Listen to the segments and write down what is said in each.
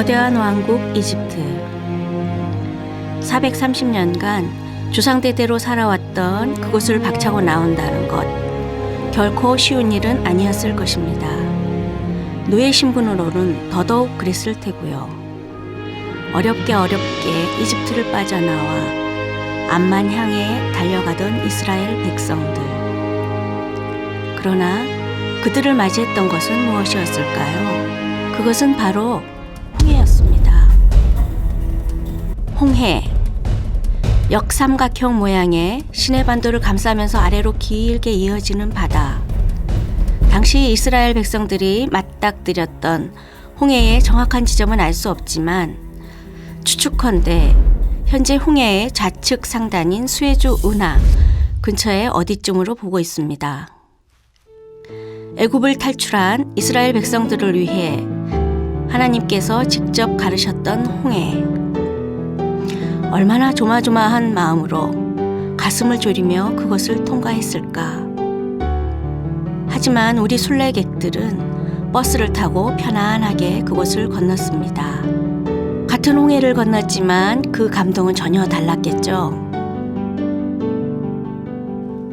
거대한 왕국 이집트. 430년간 조상대대로 살아왔던 그곳을 박차고 나온다는 것. 결코 쉬운 일은 아니었을 것입니다. 노예 신분으로는 더더욱 그랬을 테고요. 어렵게 어렵게 이집트를 빠져나와 암만 향해 달려가던 이스라엘 백성들. 그러나 그들을 맞이했던 것은 무엇이었을까요? 그것은 바로 홍해였습니다. 홍해. 역삼각형 모양의 시내반도를 감싸면서 아래로 길게 이어지는 바다. 당시 이스라엘 백성들이 맞닥뜨렸던 홍해의 정확한 지점은 알 수 없지만 추측컨대 현재 홍해의 좌측 상단인 수에주 운하 근처에 어디쯤으로 보고 있습니다. 애굽을 탈출한 이스라엘 백성들을 위해 하나님께서 직접 가르셨던 홍해. 얼마나 조마조마한 마음으로 가슴을 졸이며 그것을 통과했을까. 하지만 우리 순례객들은 버스를 타고 편안하게 그곳을 건넜습니다. 같은 홍해를 건넜지만 그 감동은 전혀 달랐겠죠.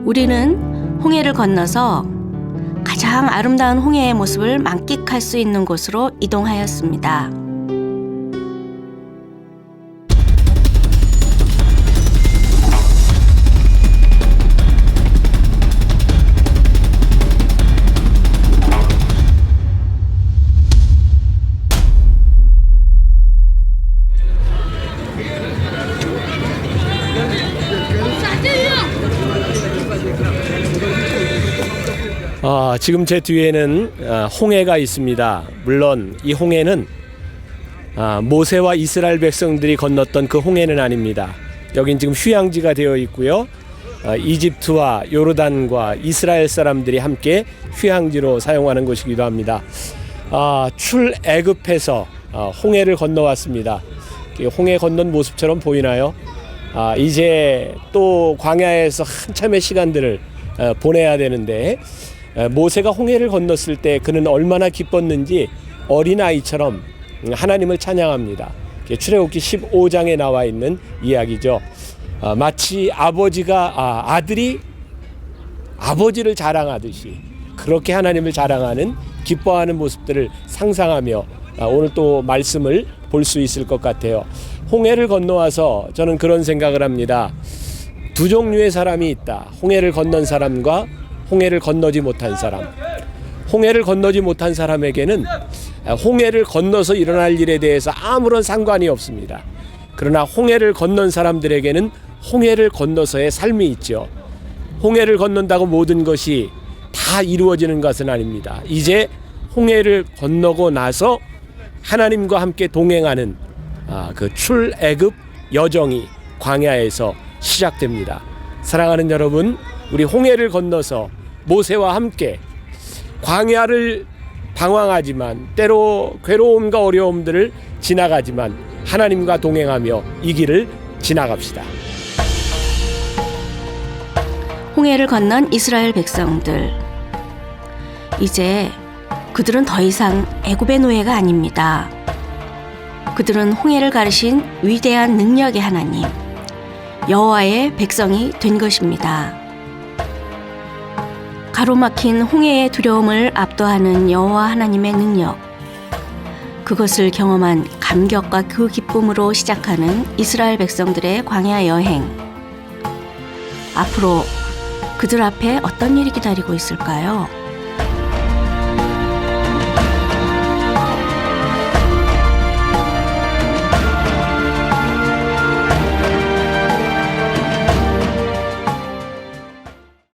우리는 홍해를 건너서 가장 아름다운 홍해의 모습을 만끽할 수 있는 곳으로 이동하였습니다. 아, 지금 제 뒤에는 아, 홍해가 있습니다. 물론 이 홍해는 아, 모세와 이스라엘 백성들이 건넜던 그 홍해는 아닙니다. 여긴 지금 휴양지가 되어 있고요. 아, 이집트와 요르단과 이스라엘 사람들이 함께 휴양지로 사용하는 곳이기도 합니다. 아, 출애굽해서 아, 홍해를 건너왔습니다. 이 홍해 건넌 모습처럼 보이나요? 아, 이제 또 광야에서 한참의 시간들을 어, 보내야 되는데 에, 모세가 홍해를 건넜을 때 그는 얼마나 기뻤는지 어린 아이처럼 하나님을 찬양합니다. 출애굽기 15장에 나와 있는 이야기죠. 아, 마치 아버지가 아, 아들이 아버지를 자랑하듯이 그렇게 하나님을 자랑하는 기뻐하는 모습들을 상상하며 아, 오늘 또 말씀을 볼 수 있을 것 같아요. 홍해를 건너와서 저는 그런 생각을 합니다. 두 종류의 사람이 있다. 홍해를 건넌 사람과 홍해를 건너지 못한 사람. 홍해를 건너지 못한 사람에게는 홍해를 건너서 일어날 일에 대해서 아무런 상관이 없습니다. 그러나 홍해를 건넌 사람들에게는 홍해를 건너서의 삶이 있죠. 홍해를 건넌다고 모든 것이 다 이루어지는 것은 아닙니다. 이제 홍해를 건너고 나서 하나님과 함께 동행하는 아, 그 출애굽 여정이 광야에서 시작됩니다. 사랑하는 여러분, 우리 홍해를 건너서 모세와 함께 광야를 방황하지만 때로 괴로움과 어려움들을 지나가지만 하나님과 동행하며 이 길을 지나갑시다. 홍해를 건넌 이스라엘 백성들. 이제 그들은 더 이상 애굽의 노예가 아닙니다. 그들은 홍해를 가르신 위대한 능력의 하나님 여호와의 백성이 된 것입니다. 가로막힌 홍해의 두려움을 압도하는 여호와 하나님의 능력. 그것을 경험한 감격과 그 기쁨으로 시작하는 이스라엘 백성들의 광야 여행. 앞으로 그들 앞에 어떤 일이 기다리고 있을까요?